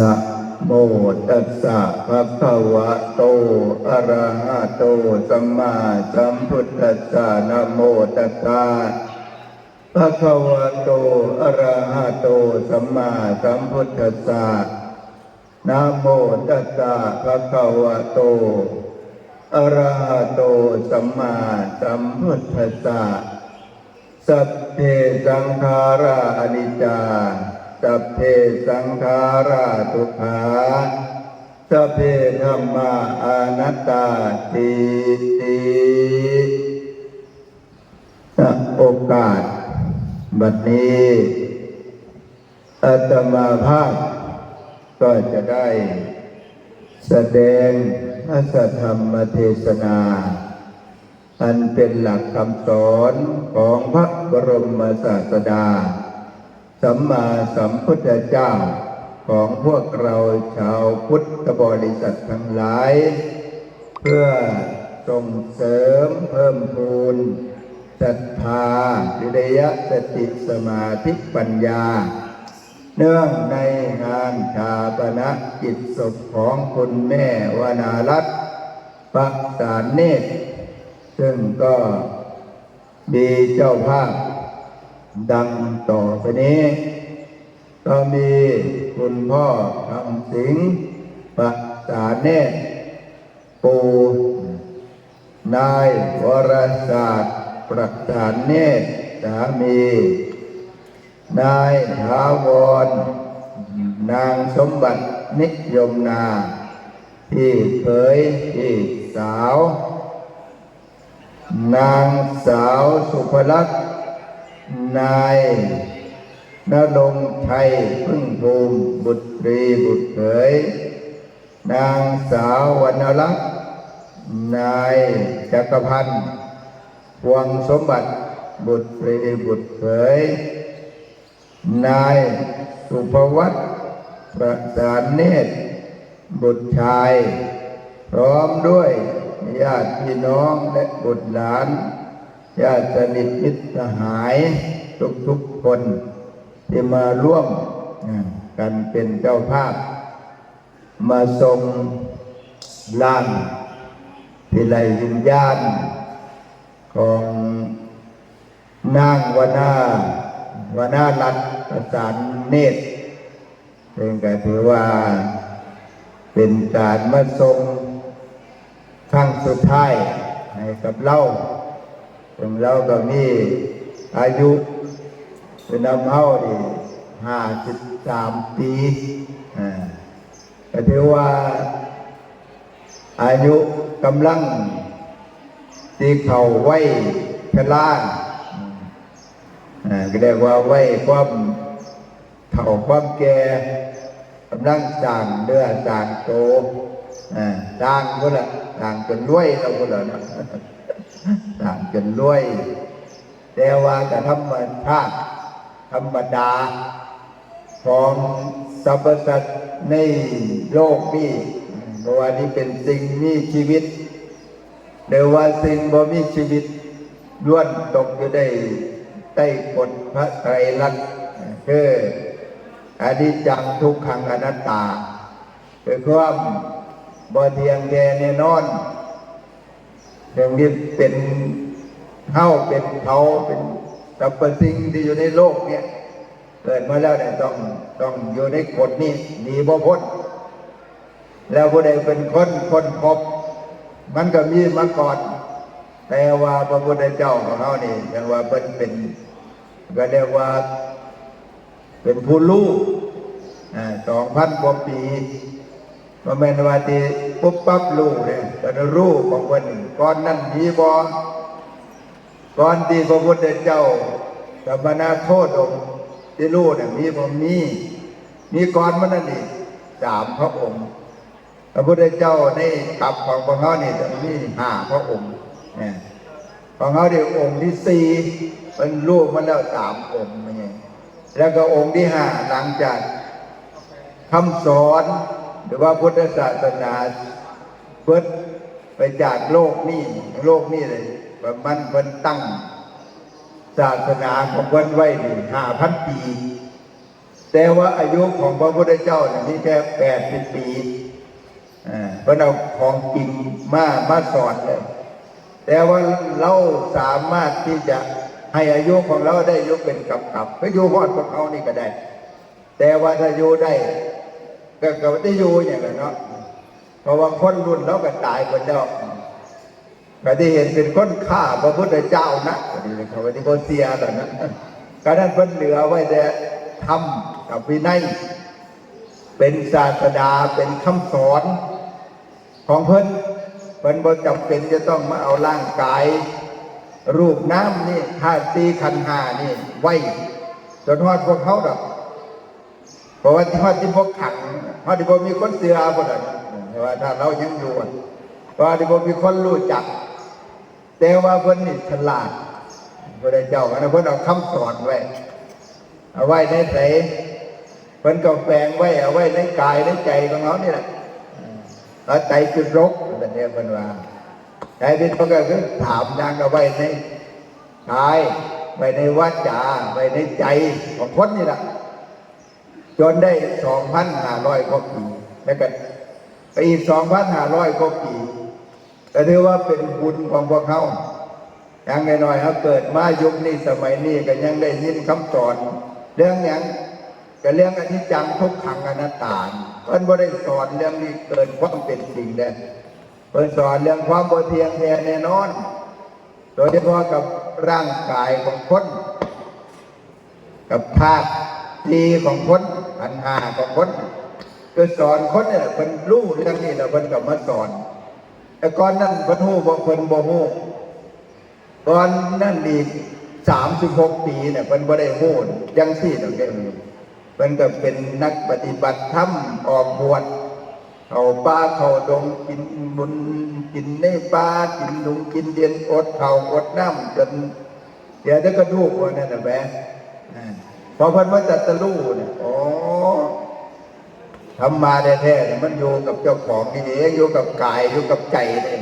นะโมตัสสะภะคะวะโต อะระหะโต สัมมาสัมพุทธัสสะนะโมตัสสะภะคะวะโต อะระหะโต สัมมาสัมพุทธัสสะนะโมตัสสะภะคะวะโต อะระหะโต สัมมาสัมพุทธัสสะสัพเพสังขาราอนิจจา สัพเพสังขาราทุขาสัพเพธรรมาอนัตตาติติโอกาส บัดนี้อาตมาภาพก็จะได้แสดงพระธรรมเทศนา อันเป็นหลักคำสอนของพระบรมศาสดา สัมมาสัมพุทธเจ้าของพวกเราชาวพุทธบริษัททั้งหลาย เพื่อส่งเสริมเพิ่มพูนศรัทธาวิริยะสติสมาธิปัญญา เนื่องในงานชาปนกิจศพของคุณแม่วนารัตปักสาเนตรซึ่งก็มีเจ้าภาพ ดังต่อไปนี้ก็มีคุณพ่อคำสิงปักสารเนตปูนายวรศาสตร์ประสานเนตสามี นายถาวร นางสมบัตินิยมนา ที่เคยที่สาว นางสาวสุภลักษณ์ นายนรงค์ชัยพึ่งภูมิบุตรีบุตรเขยนางสาววรรณลักษณ์นายจักรพันธ์พวงสมบัติบุตรีบุตรเขยนายสุภวัตประสานเนตร บุตรชาย พร้อมด้วยญาติพี่น้องและบุตรหลาน ญาติสนิทมิตรสหายทุกๆคนที่มาร่วมกันเป็นเจ้าภาพ มาทรงล่างพิไลวิญญาณ ของนางวนาวนารัตน์ประสานเนตรเป็นก็ถือว่าเป็นการมาทรงครั้งสุดท้ายให้กับเรา ซึ่งเราก็มีอายุเป็นน้ำเฮาดีห้าสิบสามปีอ่าก็ถือว่า อายุกำลังที่เข่าไว้ชราอ่าก็เรียกว่าไว้ความเถ่าความแก่กำลังจางเนื้อจางโตอ่าจางก็ละจางจนรวยเราก็เละนะ จางจนรวย แต่ว่าจะธรรมชาติธรรมดา ของสรรพสัตว์ในโลกนี้เพราะว่านี่เป็นสิ่งมีชีวิตเดี๋ยวว่าสิ่งบ่มีชีวิตล้วนตกอยู่ได้ใต้กฎพระไตรลักษณ์คืออนิจจังทุกขังอนัตตาคือความบ่เทียงแท้แน่นอน เรื่งนี้เป็นเฮาเป็นเขาเป็นสรรพสิ่งที่อยู่ในโลกเนี่ยเกิดมาแล้วเนี่ยต้องต้องอยู่ในกฎนี้หนีบ่พ้นแล้วผู้ใดเป็นคนคนพบ มันก็มีมาก่อน แต่ว่าพระพุทธเจ้าของเขานี่ยังว่าเป็นเป็นก็เรียกว่าเป็นผู้รู้สองพันกว่าปี มาแมนว่าที่ปุ๊บปั๊บรู้เนี่ยก็รู้ของคนก่อนนั้นมีบ่ก่อนที่พระพุทธเจ้าสัมมนาโทษองค์ที่รู้เนี่ยมีผมมีมีก่อนมันนั่นอีกสามพระองค์พระพุทธเจ้าในตับของพระเขานี่จะมีห้าพระองค์เนี่ยของเขาเดียวองค์ที่สี่เป็นรูปมันแล้วสามองค์มันี่แล้วก็องค์ที่ห้าหลังจากคำสอน หรือว่าพุทธศาสนาเพิดไปจากโลกนี้โลกนี้เลยมันเพิ่นตั้ง ศาสนาของเพิ่นไว้ดีห้าพันปี แต่ว่าอายุของพระพุทธเจ้าเนี่ยมีแค่แปดสิบปีอ่าเพราะเราของจริงมามาสอนเลยแต่ว่าเราสามารถที่จะให้อายุของเราได้ยุเป็นกับกับไปอยู่ฮอดพวกเขานี่ก็ได้ แต่ว่าถ้าอยู่ได้ ก็ก็ได้อยู่อย่างนั้นเนาะเพราะว่าคนรุ่นเราก็ตายคนแล้วก็ที่เห็นเป็นคนฆ่าพระพุทธเจ้านะก็ดีเลยเขาว่าที่โบเซียแล้วนะก็นั้นเพิ่นเหลือไว้แต่ทำกับวินัยเป็นศาสดาเป็นคำสอนของเพิ่นเพิ่นบ่จำเป็นจะต้องมาเอาร่างกาย รูปน้ำนี่ธาตุสี่ขันหานี่ไว้จนฮอดพวกเขาดอก เพราะว่าที่ฮอดที่พวกขังฮอดที่พวกมีคนเสือบ่ได้แต่ว่าถ้าเรายังอยู่เพราะว่าที่พวกมีคนรู้จัก แต่ว่าเพิ่นนี่ฉลาดพระเจ้าอันนั้นเพิ่นเอาคำสอนไว้เอาไว้ในใจเพิ่นก็แฝงไว้เอาไว้ในกายในใจของเขานี่แหละแล้วใจคือรกแต่เนี่ยเป็นว่าใจเป็นพวกก็คือถามนางเอาไว้ในกายไว้ในวาจาไว้ในใจของคนนี่แหละ จนได้สองพันห้าร้อยกว่าปีแล้วก็ไปอีกสองพันห้าร้อยกว่าปีก็ถือว่าเป็นบุญของพวกเขาอย่างน้อยๆเขาเกิดมายุคนี้สมัยนี้ก็ยังได้ยินคำสอนเรื่องอย่างก็เรื่องอนิจจังทุกขังอนัตตาเพิ่นบ่ได้สอนเรื่องนี้เกินความเป็นจริงเด้เพิ่นสอนเรื่องความบ่เที่ยงแท้แน่นอน โดยเฉพาะกับร่างกายของคน กับธาตุ ดีของคนอันหาของคนก็สอนคนเนี่ยเพิ่นรู้เรื่องนี้แล้วเพิ่นก็มาสอน แต่ก่อนนั้นเพิ่นฮู้บ่เพิ่นบ่ฮู้ก่อนนั้นอีก36ปีเนี่ยเพิ่นบ่ได้ฮู้จังซี่ดอกเด้อมันก็เป็นนักปฏิบัติธรรมออกบวชเขาป่าเขาดงกินบุญกินในป่ากินดุงกินเดียนอดเขาอดน้ำจนเดี๋ยวจะกระดูกว่านั่นนะแม่ พอพันว่าจัตตะลู่เนี่ยอ๋อทำมาแท้ๆเนี่ยมันอยู่กับเจ้าของนี่เองอยู่กับกายอยู่กับใจนี่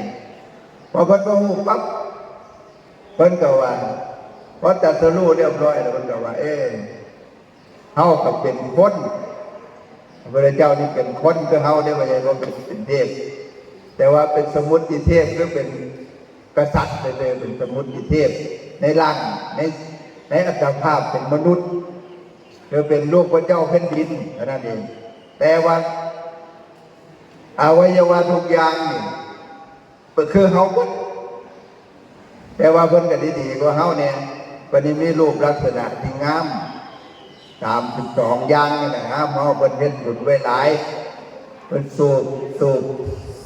พอพันว่าหูปั๊บเพิ่นก็ว่าพอจัตตะลู่เรียบร้อยแล้วเพิ่นก็ว่า เอ๊ะเฮากับเป็นคนพระเจ้านี่เป็นคนคือเฮาได้ไม่ใช่ว่าเป็นเป็นเทพแต่ว่าเป็นสมุติเทพหรือเป็นกษัตริย์ไปเลยเป็นสมุติเทพในร่างในในอัตภาพเป็นมนุษย์ หรือเป็นลูกพระเจ้าแผ่นดินนั้นเองแต่ว่าอวัยวะทุกอย่างนี่ก็คือเฮาหมดแต่ว่าเพิ่นก็ดีๆกว่าเฮาเนี่ยเพิ่นนี่มีรูปลักษณะที่งามตามสิบสองอย่างนี่นะครับเพราะเป็นเฮ็ดบุญไว้หลายเป็นสูบสูบ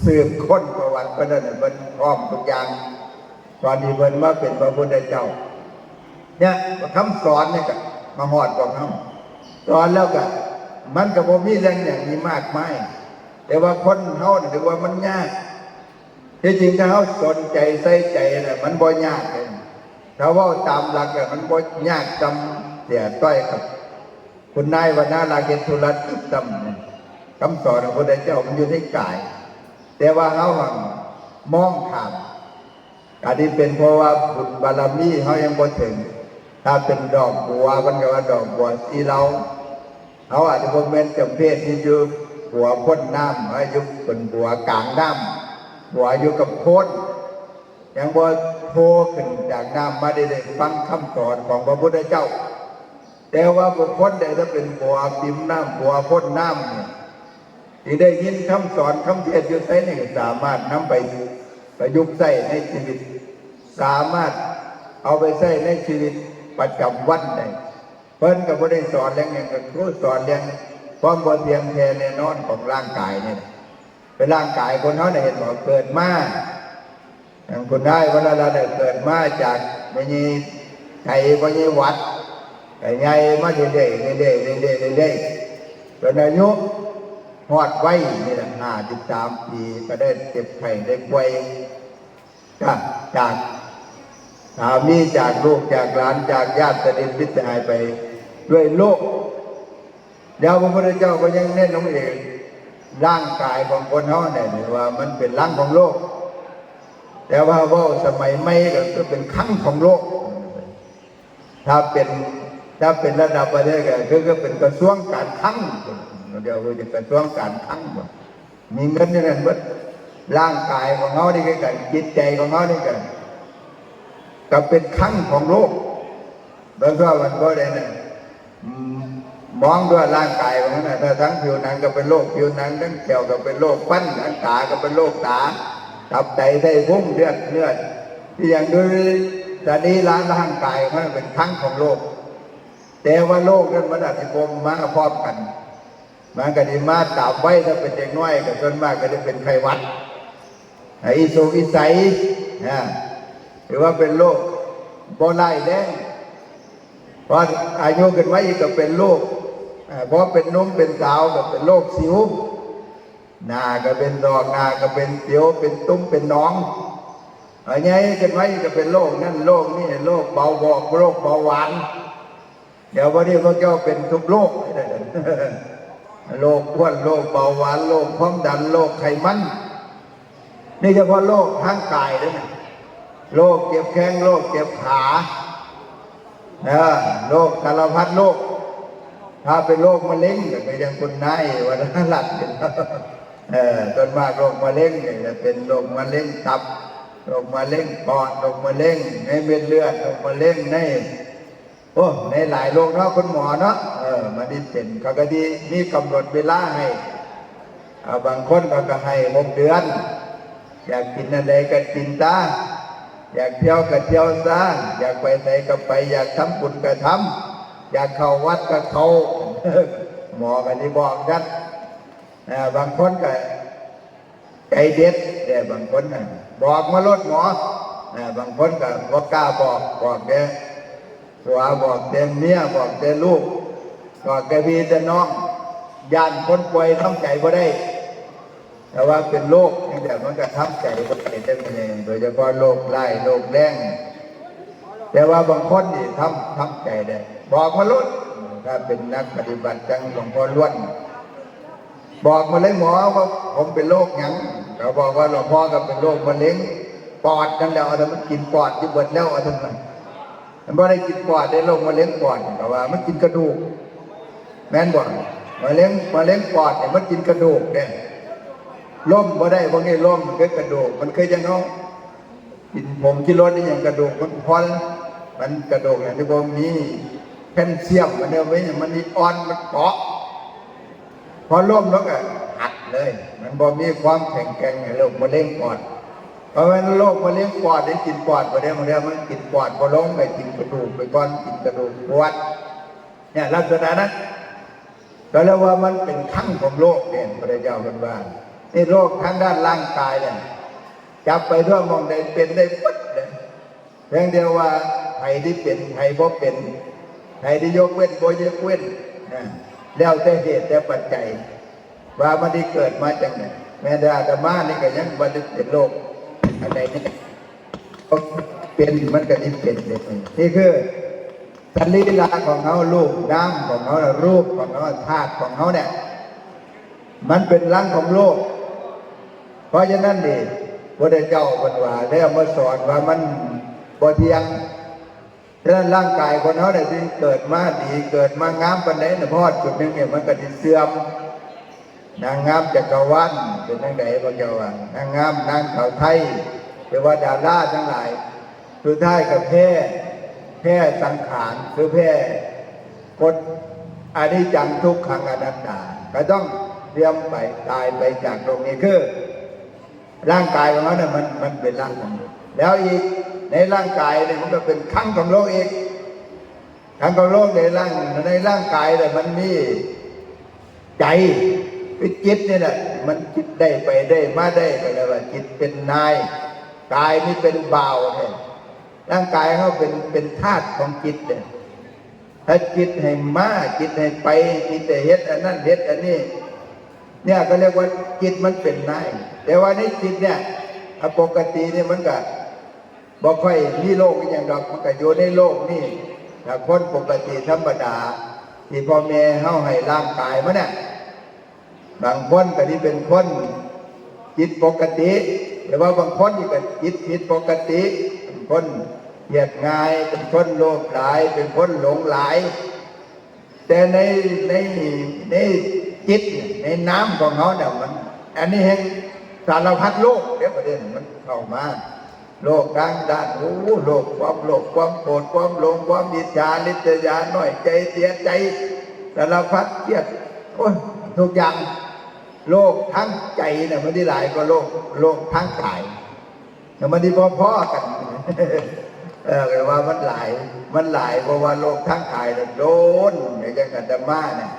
สืบค้นประวัติเพิ่นนั่นน่ะเพิ่นพร้อมทุกอย่างตอนนี้เพิ่นมาเป็นพระพุทธเจ้า เนี่ยคำสอนเนี่ยก็มาหอดของเขา สอนแล้วก็มันก็บ่มีเรื่องอย่างนี้มากมายแต่ว่าคนเฮาถือว่ามันยากที่จริงถ้าเฮาสนใจใส่ใจน่ะมันบ่ยากเลยถ้าว่าตามหลักน่ะมันบ่ยากจำเสียต้อยกับ คุณนายวันนาลาเกตุรัตติตัมคำสอนของพระพุทธเจ้ามันอยู่ในกาย แต่ว่าเขาหังมองขามอาจจะเป็นเพราะว่าบุญบารมีเขายังบ่ถึง ถ้าเป็นดอกบัวมันก็ว่าดอกบัวสีเราเขาอาจจะบ่แม่นจำเพศที่อยู่บัวพ้นน้ำอายุเป็นบัวกลางน้ำบัวอยู่กับโคนยังบ่โผล่ขึ้นจากน้ำมาได้ได้ฟังคำสอนของพระพุทธเจ้า แต่ว่าบุคคลใดถ้าเป็นบัวปิมน้ำบัวพ่นน้ำที่ได้ยินคำสอนคำเทศอยู่ใส่นี่สามารถนำไปประยุกต์ใส่ในชีวิต สามารถเอาไปใส่ในชีวิต ประจำวันได้เพิ่นก็บ่ได้สอนเรื่องอย่างก็ครูสอนเรื่องความบ่เทียมแท้แน่นอนของร่างกายเนี่ยเป็นร่างกายคนเขาเนี่ยเห็นบอกเกิดมาอย่างคนได้เวลาเราได้เกิดมาจากไม่มีไก่ไม่มีวัดไอ้ไงมาเรื่อยๆเรื่อยๆเรื่อยๆเรื่อยๆเป็นอายุหอดไว้นี่แหละห้าสิบสามปีก็ได้เจ็บไข้ได้ป่วยจาก สามีจากลูกจากหลานจากญาติสนิทมิตรหายไป ด้วยโลกเดี๋ยวพระพุทธเจ้าก็ยังเน้นลงเองร่างกายของคนเขาเนี่ยว่ามันเป็นร่างของโลก แต่ว่าว่าสมัยไม่ก็คือเป็นครั้งของโลก ถ้าเป็นถ้าเป็นระดับประเทศก็คือก็เป็นกระทรวงการคลังเดี๋ยวเราจะกระทรวงการคลังมีเงินอย่างนั้นเบิดร่างกายของเขานี่ก็กันจิตใจของเขานี่กัน ก็เป็นคลังของโลกบางทีมันก็ได้นะมองด้วยร่างกายของนั้นนะถ้าทั้งผิวหนังก็เป็นโรคผิวหนังทั้งแก้วก็เป็นโรคปั้นทั้งตาก็เป็นโรคตาตับไตไส้พุงเลือดเลือดที่อย่างด้วยตอนนี้ร้านร่างกายมันเป็นคลังของโลก แต่ว่าโลกนั้นมันอธิกรมมาพร้อมกันมันก็ดีมาตามไว้ถ้าเป็นเด็กน้อยก็ส่วนมากก็จะเป็นไขวัดไอ้อิสุกอิสัยนะ หรือว่าเป็นโรคโบไล่แดงเพออายุขึ้นไว้อีกก็เป็นโรคอ่าพอเป็นนุ่มเป็นสาวก็เป็นโรคสิวหน้าก็เป็นดอกหน้าก็เป็นเสียวเป็นตุ้มเป็นน้องอะไรเงี้ยขึ้นไว้อีกก็เป็นโรคนั่นโรคนี่โรคเบาหวอกโรคเบาหวานเดี๋ยววันนี้พวกเจ้าเป็นทุกโรคโรคอ้วนโรคเบาหวานโรคความดันโรคไขมัน นี่เฉพาะโรคทางกายเลยนะ โรคเจ็บแข้งโรคเจ็บขานะโรคสารพัดโรคถ้าเป็นโรคมะเร็งก็ไปยังคนนายวันนั้นหลัดเป็นเออต้นมากโรคมะเร็งเนี่ยจะเป็นโรคมะเร็งตับโรคมะเร็งปอดโรคมะเร็งในเม็ดเลือดโรคมะเร็งในโอ้ในหลายโรงเนาะคุณหมอเนาะเออมันนี่เป็นเขาก็ดีมีกำหนดเวลาให้อ่าบางคนเขาก็ให้หกเดือน อยากกินอะไรก็กินตา อยากเที่ยวก็เที่ยวซะอยากไปไหนก็ไป อยากทำบุญก็ทำอยากเข้าวัดก็เข้าหมอก็นี่บอกกันบางคนก็ใจเด็ดแต่บางคนน่ะบอกมาลดหมออ่าบางคนก็บ่กล้าบอกบอกแกผัวบอกเต็มเมียบอกเต็มลูกบอกแกพี่แต่น้องย่านคนป่วยทำใจบ่ได้ แต่ว่าเป็นโรคนี่แต่มันก็ทำใจบ่ได้ได้เป็นเองโดยเฉพาะโรคไล่โรคแดงแต่ว่าบางคนนี่ทำทำใจได้ บอกมาลุดถ้าเป็นนักปฏิบัติจังหลวงพ่อล้วนบอกมาเลยหมอว่าผมเป็นโรคหยังเราบอกว่าหลวงพ่อก็เป็นโรคมะเร็งปอดนั่นแหละเอาแต่มันกินปอดที่เบิดแล้วเอาแต่มันมันบ่ได้กินปอดได้ลงมาเลี้ยงปอดแต่ว่า มันกินกระดูก แม่นบ่มาเลี้ยงมาเลี้ยงปอดเนี่ยมันกินกระดูกเนี่ย ล่มบ่ได้พวกนี้ล่มมันคือกระโดูกมันเคยจะน้องกินผมกินรถนี่อย่างกระโดูกมันพอนมันกระโดูกเนี่ยที่บ่มีแคลเซียมมันเนี่ยไว้เนี่ยมันมีอ่อนมันเกาะพอล่มแล้วก็หักเลย มันบ่มีความแข็งแกร่งในโรคมะเร็งปอด เพราะฉะนั้นโรคมะเร็งปอดได้กินปอดไปได้มาแล้วมันกินปอดพอลงไปกินกระดูกไปก้อนกินกระดูกปวดเนี่ยลักษณะนั้นก็เรียกว่ามันเป็นขั้งของโรคเนี่ยพระเจ้าเป็นว่า นี่โรคทางด้านร่างกายเนี่ยจับไปทั่วมองได้เป็นได้ปุ๊บเลยเพียงเดียวว่าใครที่เป็นใครบ่เป็นใครที่ยกเว้นบ่ยกเว้นนะแล้วแต่เหตุแต่ปัจจัย ว่ามันได้เกิดมาจากไหนแม้แต่อาตมานี่ก็ยังบันทึกเป็นโรคอะไรนี่เป็นมันก็ยิ่เป็นเลยนี่คือสันลีลาของเขารูปน้ำของเขารูปของเขาธาตุของเขาเนี่ยมันเป็นร่างของโลก เพราะฉะนั้นนี่พระเจ้าเป็นว่าได้มาสอนว่ามันบ่เที่ยงฉะนั้นร่างกายคนเขาเนี่ยที่เกิดมาดีเกิดมางามปันไหนนี่ยพอดจุดนึงเนี่ยมันก็จะเสื่อมนางงามจักรวาลเป็นนางไหนพระเจ้าว่านางงามนางเขาไทยเทวดาราทั้งหลายสุดท้ายกับแพ้แพ้สังขารคือแพ้กฎอนิจจังทุกขังอนัตตาก็ต้องเตรียมไปตายไปจากตรงนี้คือ ร่างกายของเขาเนี่ยมันมันเป็นร่างของโลกแล้วอีกในร่างกายเนี่ยมันก็เป็นขั้งของโลกอีกขั้งของโลกในร่างในร่างกายเนี่ยมันมีใจคือจิตเนี่ยแหละมันจิตได้ไปได้มาได้ไปแล้วว่าจิตเป็นนายกายนี่เป็นบ่าวเนี่ยร่างกายเขาเป็นเป็นธาตุของจิตเนี่ยถ้าจิตให้มาจิตให้ไปจิตให้เฮ็ดอันนั้นเฮ็ดอันนี้ เนี่ยก็เรียกว่าจิตมันเป็นนายแต่ว่าในจิตเนี่ยปกติเนี่ยมันก็บ่ค่อยมีโลกอย่างดอกมันก็อยู่ในโลกนี่คนปกติธรรมดา ที่พ่อแม่เฮาให้ร่างกายมันเนี่ยบางคนก็ที่เป็นคนจิตปกติหรือว่าบางคนที่ก็จิตผิดปกติเป็นคนเหยียดง่ายเป็นคนโลภหลาย เป็นคนหลงหลาย แต่ในในใน จิตในน้ำของเขาเนี่ยมัน อันนี้เห็นสารพัดโลกเดี๋ยวประเด็นมันเข้ามา โลกกลางด้านโอ้โลกความโลภความโกรธความหลงความอิจฉาลิษยาหน่อยใจเสียใจสารพัดเครียดโอ้ยทุกอย่างโลกทั้งใจเนี่ยมันได้หลายกว่าโลกโลกทั้งกายแต่มันได้พอๆกันเออแต่ว่ามันหลาย มันหลายเพราะว่าโลกทั้งกายเนี่ยโดนอย่างกันดมาเนี่ย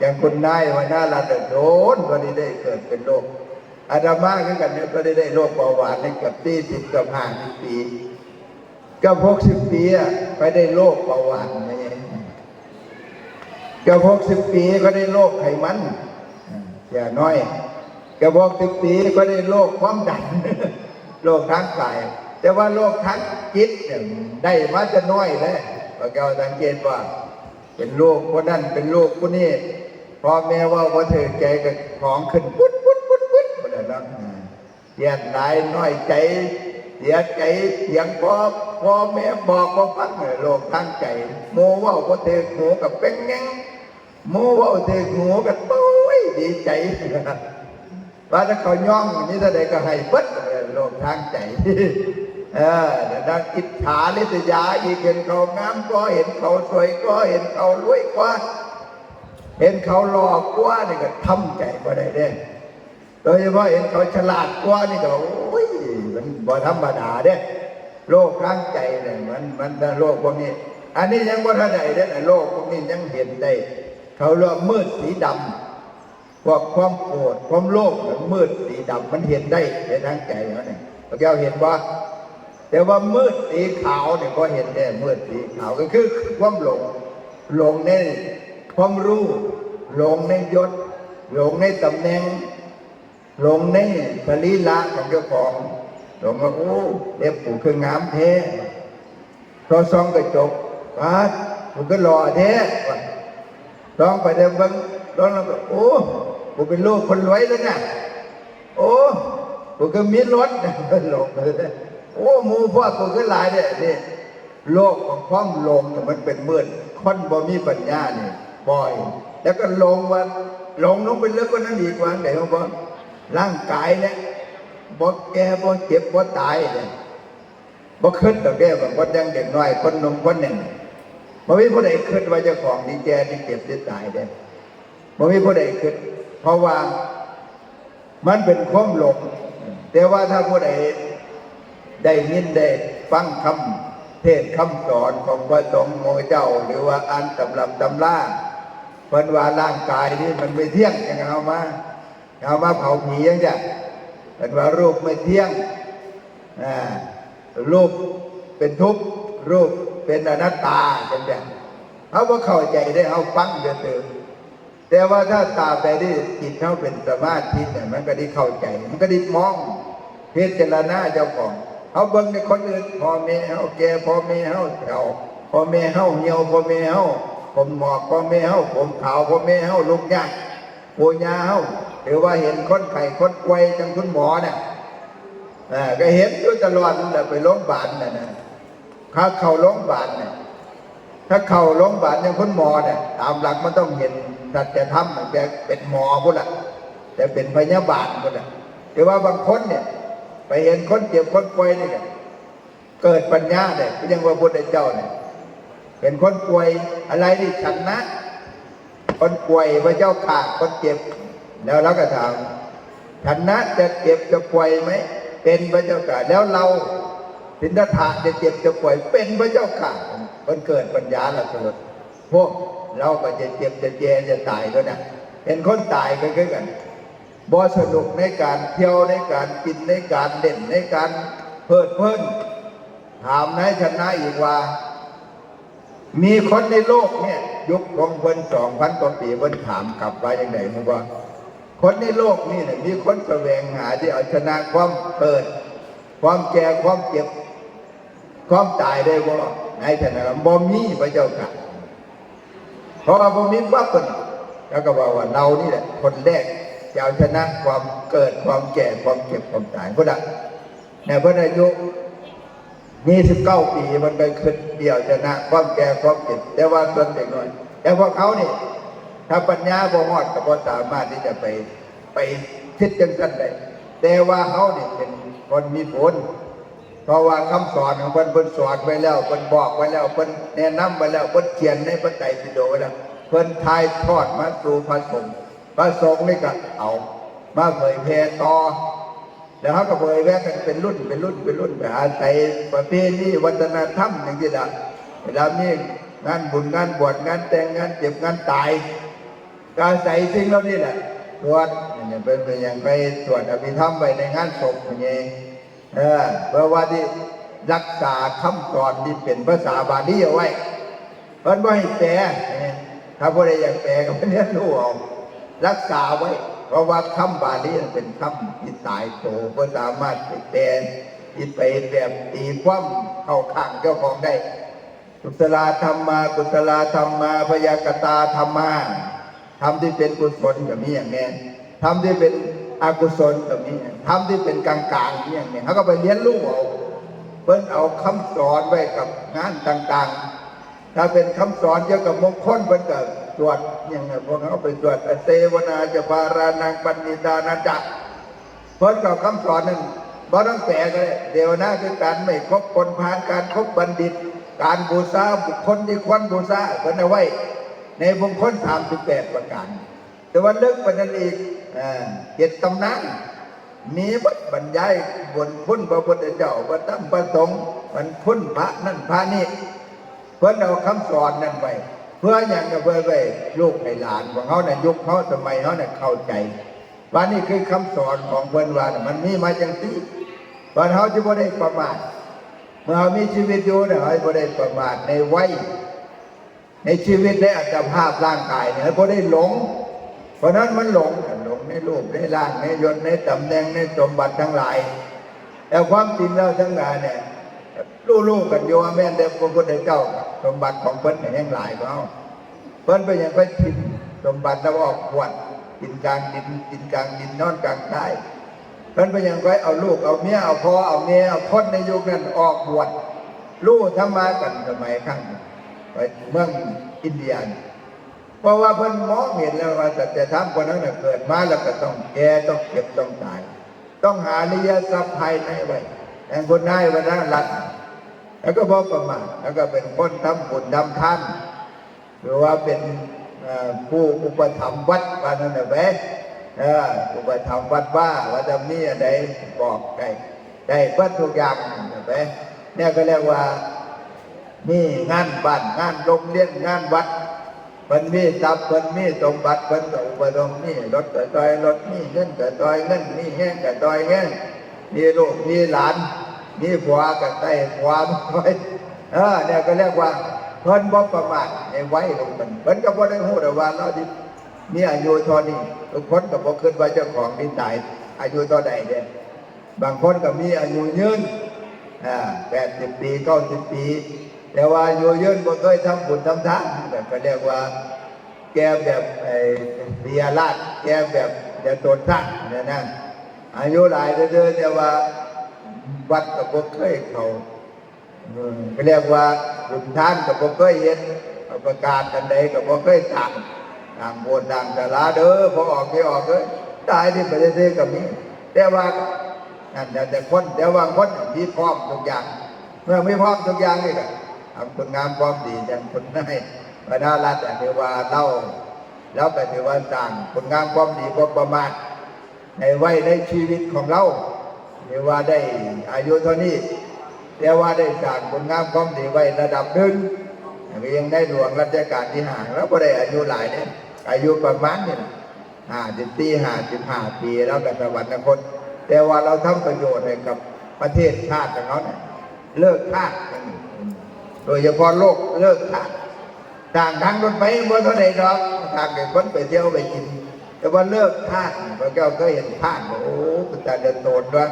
อย่างคุณนายวันหน้าเราเนี่ยโดนก็ได้ได้เกิดเป็นโรคอาดามาคือกันเนี่ยก็ได้ได้โรคเบาหวานในกับตีสิบกับห้าสิบปีกับหกสิบปีอะไปได้โรคเบาหวานไงกับหกสิบปีก็ได้โรคไขมันอย่าน้อยกับหกสิบปีก็ได้โรคความดันโรคทางกาย แต่ว่าโรคทางจิตเนี่ยได้มาจะน้อยแล้วพอแกสังเกตว่า เป็นโรคคนนั้นเป็นโรคคนนี้ พอแม่ว่าว่าเธอแกก็ของขึ้นปุ๊ดปุ๊ดปุ๊ดปุ๊ดหมดแล้วนะเสียดายน้อยใจเสียใจเสียงพอพอแม่บอกว่าฟังเลยโรคทางใจโมว่าว่าเธอหูกับเป็นไงโมว่าเธอหูกับตุ้ยดีใจว่าถ้าเขาย่องนี่ถ้าใดก็ให้เบิดเลยโลกทางใจเออแต่ดังอิจฉาลิษยาอีกเห็นเขางามก็เห็นเขาสวยก็เห็นเขารวยกว่า เห็นเขาหล่อกว่านี่ก็ทำใจบ่ได้เด้โดยเฉพาะเห็นเขาฉลาดกว่านี่ก็โอ้ยมันบ่ธรรมดาเด้โลกทางใจเนี่ยมันมันโลกพวกนี้ อันนี้ยังบ่าทันได้เด้โลกพวกนี้ยังเห็นได้ เขาเรียกมืดสีดำพวกความโกรธความโลภมันมืดสีดำมันเห็นได้ในทางใจเขาเนี่ยพระเจ้าเห็นว่าแต่ว่ามืดสีขาวเนี่ยก็เห็นได้มืดสีขาวก็คือความหลงหลงใน ความรู้หลงในยศหลงในตำแหน่งหลงในสรีระของเจ้าของหลงว่าโอ้เด็บปู่คืองามแท้พอซองกระจกป้าดมันก็หล่อแท้ว่ะลองไปเดิมบิ้งลองแล้วก็โอ้กูเป็นลูกคนรวยแล้วเนี่ยโอ้กูก็มีรถหลงเลยโอ้หมูพ่อกูก็หลายเนี่ยนี่โลกของความหลงเนี่ยมันเป็นมืดคนบ่มีปัญญาเนี่ย บ่อย แล้วก็ลงวันลงลงไปเลือกกว่านั้นอีกวันไหนของบ่ร่างกายเนี่ยบ่แก่บ่เจ็บบ่ตายเนี่ยบ่ขึ้นดอกแก่บางคนยังเด็กน้อยคนนมคนหนึ่งบ่มีผู้ใดคิดว่าเจ้าของดีแก่ดีเจ็บดีตายเด้บ่มีผู้ใดคิดเพราะว่ามันเป็นความหลงแต่ว่าถ้าผู้ใดได้ยินได้ฟังคำเทศคำสอนของพระสงฆ์ของเจ้า หรือว่าอ่านตำรับตำรา เพิ่นว่าร่างกายนี่มันไม่เที่ยงอย่างเอามาเอามาเผาผีอย่างเงี้ยเพิ่นว่ารูปไม่เที่ยงรูปเป็นทุกข์รูปเป็นอนัตตาจังจังเขาว่าเข้าใจได้เขาฟังเดือดเแต่ว่าถ้าตาไปได้จิตเขาเป็นสมาธิเนี่ยมันก็ได้เข้าใจ มันก็ได้มองพิจารณาเจ้าของเขาเบิ่งในคนอื่นพ่อแม่เขาแก่พ่อแม่เขาเฒ่าพ่อแม่เขาเหี่ยวพ่อแม่เขา ผมหมอกพ่อแม่เขาผมขาวพ่อแม่เขาลุกยากปูยาเขาหรือว่าเห็นคนไข้คนปวยจังคุณหมอเนี่ยก็เห็นอยู่ตลอดนั่นแหละไปโรงพยาบาลน่ะนะถ้าเข้าโรงพยาบาลเนี่ยถ้าเข้าโรงพยาบาลอย่างคุณหมอเนี่ยตามหลักมันต้องเห็นสัจธรรมแต่เป็นหมอพุ่นละแต่เป็นพยาบาลพุ่นละแต่ว่าบางคนเนี่ย ไปเห็นคนเจ็บคนป่วยนี่ก็เกิดปัญญาเนี่ยก็ยังว่าพุทธเจ้าเนี่ย เป็นคนป่วยอะไรที่ฉันนะ คนป่วยพระเจ้าขาคนเจ็บ แล้วเราก็ถามฉันนะจะเจ็บจะป่วยไหมเป็นพระเจ้าข่าแล้วเราสินธาจะเจ็บจะป่วยเป็นพระเจ้าข่ามันเกิดปัญญาละสุดพวกเราก็จะเจ็บจะแย่จะตายก็นะเห็นคนตายกันคือกันบ่สนุกในการเที่ยวในการกินในการเล่นในการเพลิดเพลินถามนายชนะอีกว่า มีคนในโลกเนี่ยยุคของเพิ่นสองพันกว่าปีเพิ่นถามกลับว่าอย่างไรมึงว่า คนในโลกนี่เนี่ยมีคนแสวงหาที่เอาชนะความเกิด ความแก่ความเจ็บ ความตายได้บ่ในขณะนั้นบ่มีพระเจ้าค่ะเพราะว่าบ่มีปั๊บเพิ่นแล้วก็บอกว่าเรานี่แหละคนแรกจะเอาชนะความเกิดความแก่ความเจ็บความตายพุ่นน่ะในพระอายุ ยี่สิบเก้าปีมันไปขึ้นเดียวชนะความแก่ความเจ็บแต่ว่าส่วนเด็กน้อย แต่พวกเขานี่ถ้าปัญญาบ่ฮอดก็บ่สามารถที่จะไปไปคิดจังซั่นได้แต่ว่าเขานี่เป็นคนมีผล เพราะว่าคำสอนของเพิ่นเพิ่นสอนไว้แล้วเพิ่นบอกไว้แล้วเพิ่นแนะนำไว้แล้วเพิ่นเขียนในพระไตรปิฎกไว้แล้วเพิ่นทายทอดมาสู่พระสงฆ์พระสงฆ์นี่ก็เอามาเผยแผ่ต่อ แล้วเขาก็เผยแพร่กันเป็นรุ่นเป็นรุ่นเป็นรุ่นไปอาศัยประเพณีวัฒนธรรมอย่างที่ละเวลามีงานบุญงานบวชงานแต่งงานเจ็บงานตายการใส่สิ่งเหล่านี้แหละตรวจเนี่ยเป็นเป็นอย่างไปตรวจอภิธรรมไปในงานศพอย่างเงี้ยเออเพราะว่าที่รักษาคำสอนที่เป็นภาษาบาลีเอาไว้เพิ่นว่าให้แปลถ้าผู้ใดอยากแปลก็ไปเรียนรู้เอารักษาไว้ เพราะว่าคำบาลีเป็นคำที่ตายโตก็สามารถไปแปลที่ไปแบบตีความเข้าข้างเจ้าของได้กุศลธรรมมากุศลธรรมมาพยากตาธรรมาทำที่เป็นกุศลก็มีอย่างนี้ทำที่เป็นอกุศลก็มีทำที่เป็นกลางๆมีอย่างนี้เขาก็ไปเรียนรู้เอาเพิ่นเอาคำสอนไว้กับงานต่างๆ ถ้าเป็นคำสอนเกี่ยวกับมงคลเพิ่นก็ ตรวจอย่างนี้พวกเขาไปตรวจเตวนาจะพารานังปันนิตานาจักเพิ่นกับคำสอนหนั้นบ่ต้องแปลก็ได้เดียวนะคือการไม่คบคนพาลการคบบัณฑิต การบูชาบุคคลที่ควรบูชาเพิ่นเอาไว้ ในมงคล38ปดประการ แต่ว่าเลิกปานนั้นอีกเจ็ดตำนานมีบทบรรยายบนคุณพระพุทธเจ้าพระธรรมพระสงฆ์มันคุณพระนั่นพระนี่เพื่อนเอาคำสอนนั่นไป เพื่ออย่างกับเพื่อไปลูกให้หลานของเขาเนี่ยยุคเขาสมัยเขาเนี่ยเข้าใจว่านี่คือคำสอนของเพื่นว่าน่ะมันมีมาจังที่ว่าเขาจะไม่ได้ประมาทเมื่อมีชีวิตอยู่เนี่ยเขาจะไม่ได้ประมาทในวัยในชีวิตในอัตภาพร่างกายเนี่ยเขาไม่ได้หลง เพราะนั้นมันหลงหลงในรูปในร่างในยศในตำแหน่งในสมบัติทั้งหลายแต่ความจริงแล้วทั้งหลายเนี่ย ลูกๆกันโยว่าแม่นแต่พระพุทธเจ้าสมบัติของเพิ่นแห่งหลายเขาเพิ่นไปยังไปกินสมบัติแล้วออกขวดกินกลางดินกินกลางดินนอนกลางใต้เพิ่นไปยังไปเอาลูกเอาเมียเอาพ่อเอาเมียเอาคนในยุคนั้นออกบวชลูกทำมากันสมัยครั้งไปเมืองอินเดียนเพราะว่าเพิ่นมองเห็นแล้วว่าสัจธรรมคนนั้นเกิดมาแล้วก็ต้องแก่ต้องเก็บต้องตาย ต้องหานิยทรัพย์ภายในไว้ แต่คนได้วันนั้นรัดแล้วก็บอกประมาทแล้วก็เป็นคนทำบุญทำทานหรือว่าเป็นผู้อุปถัมภ์วัดว่านั่นแหละเอออุปถัมภ์วัดว่าว่าจะมีอะไรบอกได้ได้เพื่ทุกอย่างนะแหละเนี่ยก็เรียกว่ามีงานบ้านงานโรงเรียนงานวัดเพิ่นมีทรัพย์เพิ่นมีสมบัติเพิ่นอุปถัมภ์มีรถกระจอยรถมีเงินกระจอยเงินมีแห้งกระจอยแห้ง มีลูกมีหลาน มีผัวกับใต้ผัวมาไว้เออเนี่ยก็เรียกว่าเพิ่นบ่ประมาทในไว้ของมันเพิ่นก็บ่ได้ฮู้แต่ว่าเราที่มีอายุเท่านี้ทุกคนก็บ่คิดว่าเจ้าของนี่ตายอายุเท่าใดเด้บางคนก็มีอายุยืนอ่า80ปี90ปี แต่ว่าอายุยืนบ่เคยทำบุญทำทานแบบก็เรียกว่า แกแบบไอ้เบียราชแกแบบเดี๋ยวตนท่านเนี่ยนะ อายุหลายเด้อๆแต่ว่าวัดกับบ่เคยเขาเออก็เรียกว่าบุญทานกับบ่เคยเห็นอาประกาศกันใดกับบ่เคยต่างต่างโบสถ์ต่างศาลาเด้อพอออกไม่ออกเลยตายที่ประเทศกับนี้แต่ว่านั่นแต่แต่คนแต่ว่าคนมีพร้อมทุกอย่าง เมื่อไม่พร้อมทุกอย่างนี่ก็ทำคนงามพร้อมดีจังคนได้พระนารัตน์ถือว่าเล่าแล้วก็ถือว่าสร้างคนงามพร้อมดีพอประมาท ในไว้ในชีวิตของเราเรียกว่าได้อายุเท่านี้เรียกว่าได้สร้างผลงามความดีไว้ระดับหนึ่งยังได้หลวงรัชกาลที่ห้าแล้วก็ได้อายุหลายเนี่ยอายุประมาณนี่ห้าสิบปีห้าสิบห้าปีแล้วก็สวรรคตแต่ว่าเราทำประโยชน์ให้กับประเทศชาติของเขาเนี่ยเลิกทาสกันโดยเฉพาะโลกเลิกทาสทางทางรถไฟเมื่อเท่าไหร่ดอกทางเด็กคนไปเที่ยวไปกิน แต่ว่าเลิกทาสพระเจ้าก็เห็นทาสบอกโอ้คุณตาเดินโตนด้วย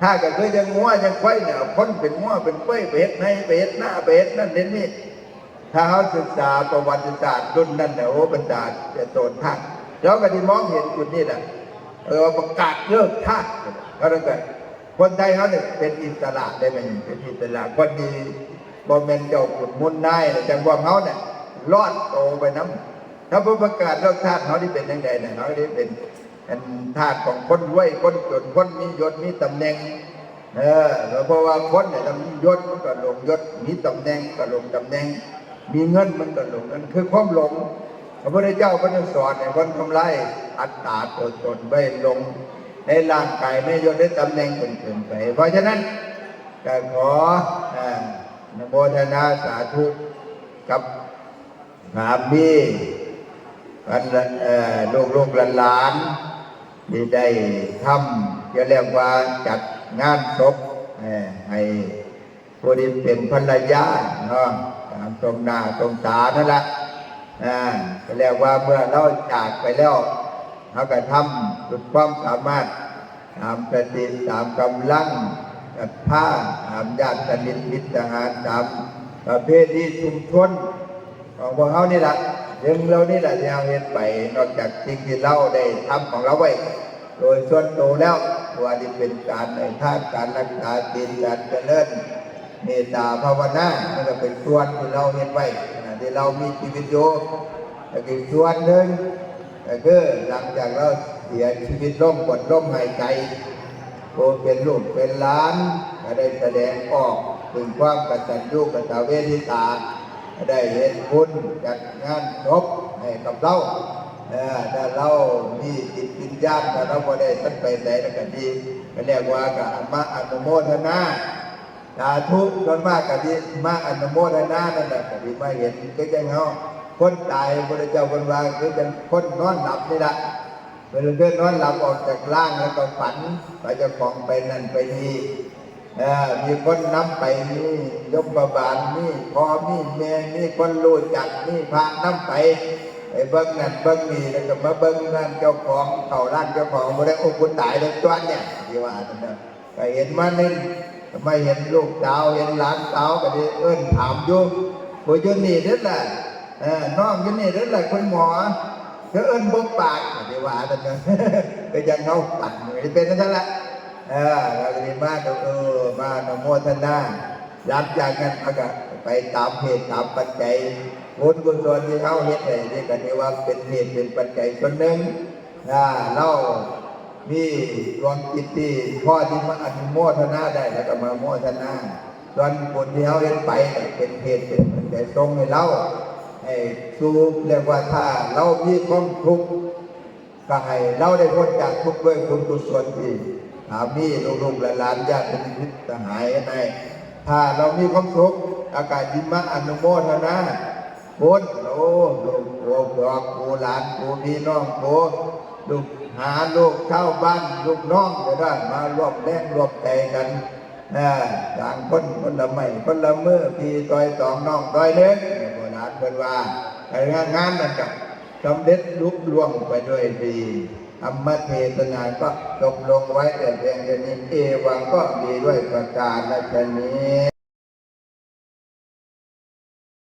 ถ้าก็เคยจะงัวจะไข่เนี่ยพ้นเป็นงัวเป็นไข่ไปเฮ็ดในไปเฮ็ดหน้าไปเฮ็ดนั่นเห็นนี่ถ้าเขาศึกษาประวัติศาสตร์รุ่นนั้นเนี่ยโอ้บรรดาจะโตนท่านแล้วก็ที่มองเห็นจุดนี้แหละเออประกาศเลิกทาสก็แล้วกันคนไทยเขาเนี่ยเป็นอิสระได้ไหมเป็นอิสระคนดีบ่แม่นเจ้าขุนมุนนายแต่จังหวะเขาเนี่ยรอดโตไปน้ำ ถ้าผู้ประกาศโลกชาติเขาที่เป็นยังไงเนี่ยเขาที่เป็นเป็นทาสของคนรวยคนจนคนมียศมีตำแหน่ง เออแล้วเพราะว่าคนเนี่ยต้องมียศมันก็ลงยศมีตำแหน่งก็ลงตำแหน่ง มีเงินมันก็ลงเงินคือความหลงพระพุทธเจ้าก็จะสอนให้คนทำลายอัตตาตัวตนไว้ลงในร่างกายในยศในตำแหน่งเป็นเกินไป เพราะฉะนั้นก็ขออนโมทนาสาธุกับสามี กันลูกลูกหลานที่ได้ทำจะเรียกว่าจัดงานศพให้ผู้ที่เป็นภรรยาเนาะตามตรงหน้าตรงตานั่นแหละอ่าก็เรียกว่าเมื่อเราจากไปแล้วเขาก็ทำสุดความสามารถตามสติตามกำลังกับผ้าตามญาติสนิทมิตรทหารตามประเภทที่ชุมชนของพวกเขานี่แหละ ยังเรานี่แหละที่เราเห็นไปนอกจากสิ่งที่เราได้ทำของเราไว้ โดยส่วนตัวแล้วว่าที่เป็นการในท่าการรักษาศีลการเจริญเมตตาภาวนานี่ก็เป็นส่วนที่เราเห็นไว้ที่เรามีชีวิตอยู่แต่อีกส่วนหนึ่งก็คือหลังจากเราเสียชีวิตล่มกดล่มหายใจโตเป็นลูกเป็นล้านก็ได้แสดงออกถึงความกตัญญูกตเวทิตา ได้เห็นบุญจัดงานศพให้กับเราถ้าเรามีจิตวิญญาณถ้าเราบ่ได้ตั้งไปไหนแล้วก็ดีก็เรียกว่ากับมาอนุโมทนาสาธุส่วนมากก็ดีมาอนุโมทนานั่นแหละก็ดีมาเห็นก็จังเฮาคนตายพระเจ้าคนว่าคือเป็นคนนอนหลับนี่แหละเป็นเรื่องนอนหลับออกจากร่างแล้วก็ฝันไปจะของไปนั่นไปนี่ มีคนนำไปนี่ยมบาบาลนี่พอมีแม่นี่คนรู้จักนี่พระนำไปไปเบิ้งนั่นเบิ้งนี่แล้วก็มาเบิ้งนั่นเจ้าของเขาร้านเจ้าของบ่ได้โอ้คุณตายเลยตัวเนี่ยที่ว่านั่นนะก็เห็นมานี่ไม่เห็นลูกสาวเห็นหลานสาวก็ได้เอิ้นถามอยู่ผู้อยุนี่เด้อล่ะเออน้องยุนี่เด้อล่ะคุณหมอก็เอิ้นบ่ปากก็ได้ว่าแต่นั้นก็ยังเขาปัดมือเป็นนั่นแหละ เออเราก็ได้มาก็เออมาอนโมทนาหลังจากนั้นเขาก็ไปตามเหตุตามปัจจัยบุญกุศลที่เขาเฮ็ดได้นี่ก็ถือว่าเป็นเหตุเป็นปัจจัยส่วนหนึ่งนะเรามีดวงจิตที่พ่อที่มาอนุโมทนาได้แล้วก็มาโมทนาส่วนบุญที่เขาเห็นไปเป็นเหตุเป็นปัจจัยทรงให้เราให้สูเรียกว่าถ้าเรามีความทุกข์ก็ให้เราได้พ้นจากทุกข์ด้วยบุญกุศลที่ ถามีลูกๆหลานญาติมิตรสหายในถ้าเรามีความสุขอากาศยิมะอนุโมทนาบุญโอ้ลูกโอ้บอกโอ้หลานโอ้พี่น้องโอ้ลูกหาลูกเข้าบ้านลูกน้องก็ได้มารวมแรงรวมใจกันนะต่างคนคนละไม่คนละมือพี่ต่อยสองน้องต่อยเล็กโบราณเป็นว่าแต่งานงานนั่นกับสำเร็จลุกล่วงไปด้วยดี ธรรมเทศนาก็จบลงไว้แต่เพียงแค่นี้เอวังก็ดีด้วยประการและชนี้